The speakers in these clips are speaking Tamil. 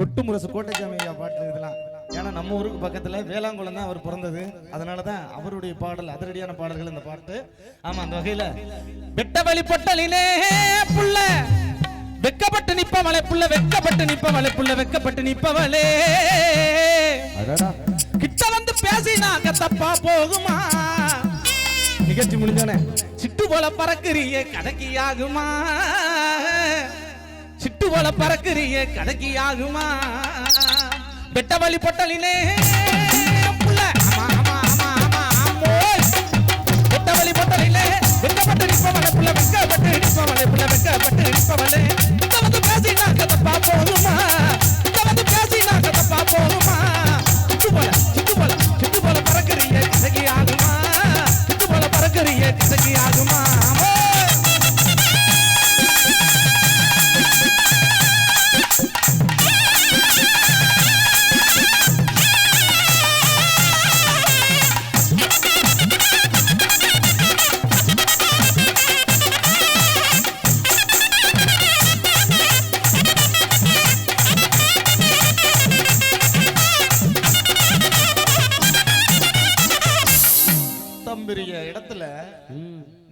கொட்டு முரசு கோட்டைசாமி ஐயா பாட்டு இதெல்லாம். ஏன்னா நம்ம ஊருக்கு பக்கத்துல வேளாங்குளம் தான் அவர் பிறந்தது. அதனால தான் அவருடைய பாடல் அதிரடியான பாடல்கள் இந்த பாட்டு. ஆமா அந்த வகையில வெட்ட வழி பொட்டலிலே புள்ள வெக்கப்பட்டு நிப்பவளே புள்ள வெக்கப்பட்டு நிப்பவளே புள்ள வெக்கப்பட்டு நிப்பவளே. கிட்ட வந்து பேசினாக்க தப்பா போகுமா? நிகழ்ச்சி முடிஞ்சானே சிட்டு போல பறக்குறிய கடைக்கு ஆகுமா? சிட்டு போல பறக்குறிய கடைக்கு ஆகுமா வெட்ட வழி பொட்டலினே. தம்பெரிய இடத்துல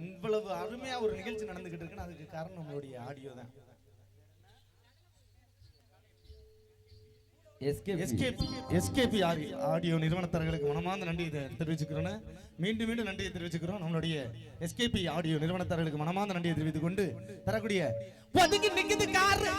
இவ்வளவு அருமையா ஒரு நிகழ்ச்சி நடந்துகிட்டு இருக்குன்னு அதுக்கு காரணம் நம்மளுடைய ஆடியோ தான். எஸ்கேபி ஆடியோ நிறுவனத்தார்களுக்கு மனமார்ந்த நன்றியை தெரிவிச்சுக்கிறோன்னு மீண்டும் மீண்டும் நன்றியை தெரிவிச்சுக்கிறோம். நம்மளுடைய எஸ்கேபி ஆடியோ நிறுவனத்தார்களுக்கு மனமார்ந்த நன்றியை தெரிவித்துக் கொண்டு தரக்கூடிய ஒதுங்கி நிக்குது காரு.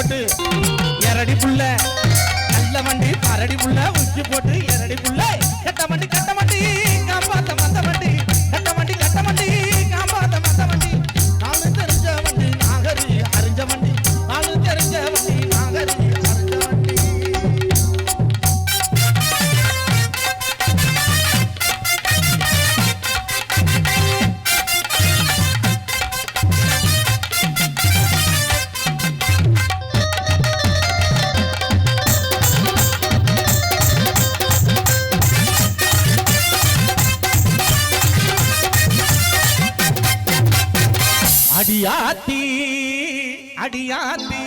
போட்டு எரடி புள்ள. நல்ல வண்டி அரடி புள்ள உச்சி போட்டு எரடி புள்ள. கெட்ட வண்டி கெட்ட வண்டி. அடியாத்தி. அடியாத்தி.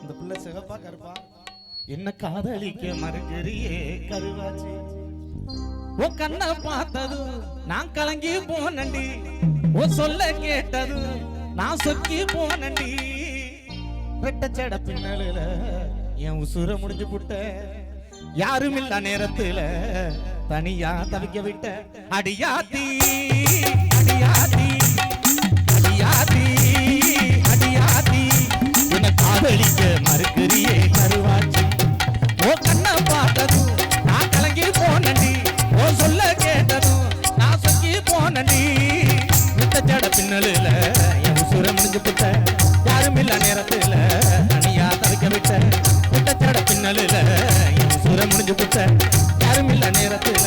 இந்த பிள்ளை சிவப்பா கருப்பா. என்ன காதலிக்க மறுக்கிறியே கருவாச்சி. ஓ கண்ண பார்த்தது நான் கலங்கி போனண்டி ஓ சொல்ல கேட்டது நான் சொக்கி போனண்டி வெட்டச்சட பின்னலுல என் உசுர முடிஞ்சு புட்ட. யாரும் இல்ல நேரத்துல தனியா தவிக்க விட்ட அடியாத்தி அடியாத்தி. உன்னை காதலிக்க மறுக்கிறியே கருவாச்சி ஓ கண்ண பார்த்ததும் நான் கலங்கி போனண்டி ஓ சொல்ல கேட்டதும் நான் சொக்கி போனண்டி விட்ட ஜட பின்னலுல என் உசுர முடிஞ்சு புட்ட யாரும் இல்ல நேரத்துல தனியா தவிக்க விட்ட. விட்ட ஜட பின்னலுல என் உசுர முடிஞ்சு புட்ட யாரும் இல்ல நேரத்துல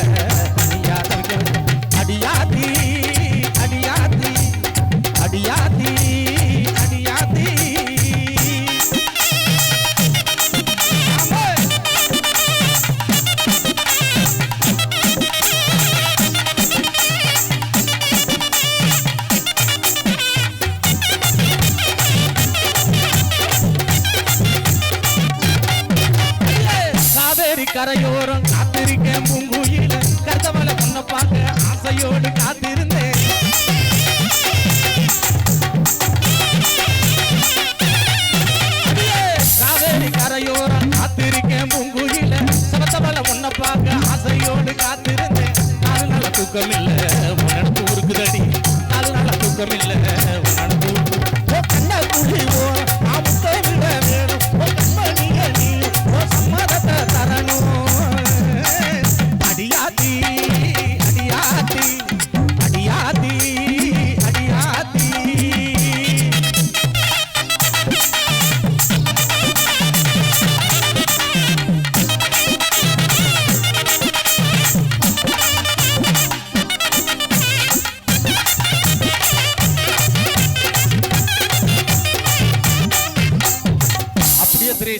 கரையோரம் காத்திருக்க பூங்குயில கருத்தவளை பொண்ணை பார்க்க ஆசையோடு காத்திருந்தேன். அடியே, காவேரி கரையோரம் காத்திருக்கேன் பூங்குயில சபத்தவளை பொண்ணை பார்க்க ஆசையோடு காத்திருந்தேன். நாலு நல்ல தூக்கம் இல்லை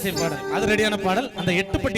இசை பாடல். அது ரெடியான பாடல். அந்த எட்டுப்பட்டி